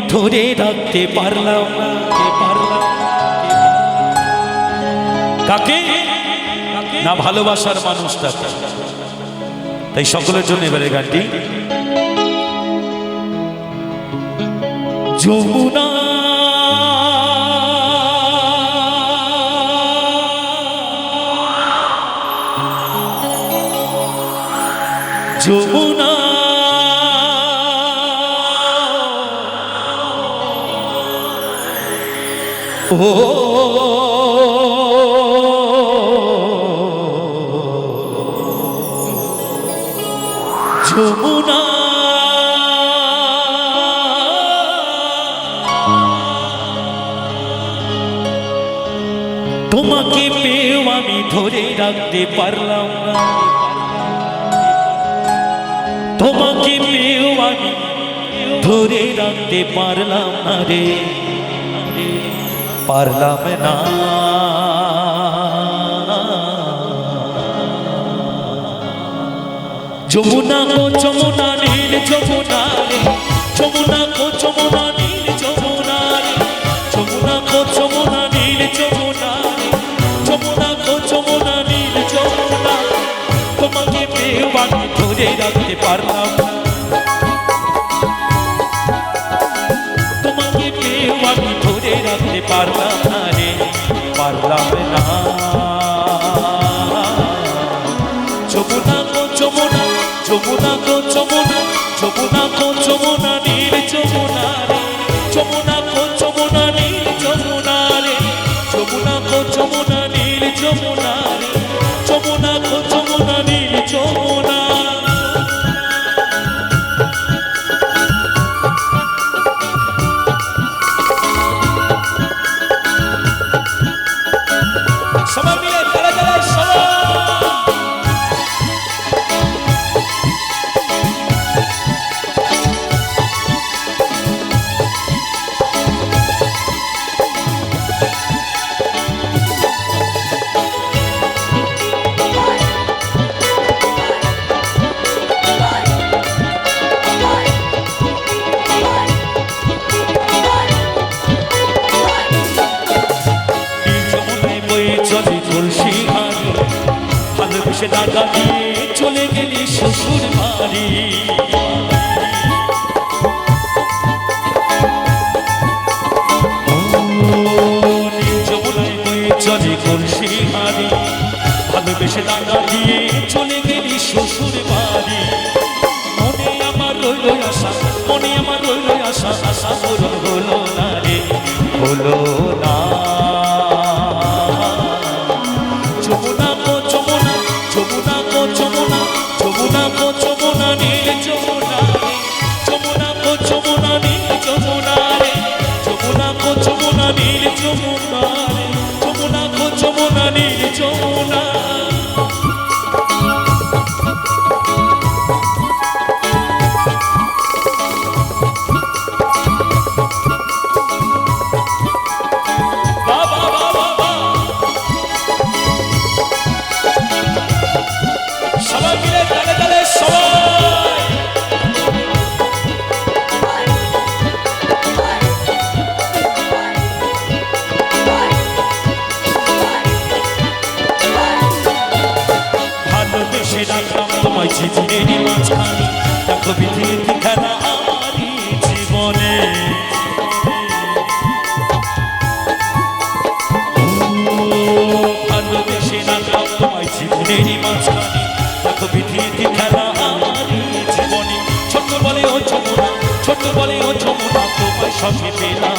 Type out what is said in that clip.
ধরে রাখতে পারলাম। কাকে? না ভালোবাসার মানুষটাকে। তাই সকলের জন্য এবারে গানটি। যমুনা। যমুনা। ও যমুনা। তোমাকে পেয়েও আমি ধরে রাখতে পারলাম না। তোমাকে পেয়েও আমি ধরে রাখতে পারলাম না রে। পারলাম না। যমুনা গো, যমুনা নীল, যমুনা রে যমুনা গো, যমুনা নীল, যমুনা রে যমুনা গো, যমুনা নীল, যমুনা রে যমুনা গো, যমুনা নীল, যমুনা তোমাকে পেয়েও আমি ধরে রাখতে পারলাম যমুনা নীল যমুনা। টাকা দিয়ে চলে গেলি শ্বশুর বাড়ি। চলে তুলসী হারি। ভালোবেসে টাকা দিয়ে চলে গেলি শ্বশুর বাড়ি। মনে আমার রইল আশা, মনে আমার রইল আশা আশা হলো না রে। হলো দেখো পৃথিবীতে আমারই জীবনে। ভালোবেসে রাখলাম তোমায় জীবনের মাঝখানে। দেখো পৃথিবীতে খেলা আমারই জীবনে। ছোট বলে ও যমুনা ছোট বলে ও যমুনা, তোমায় সঙ্গে পেলাম।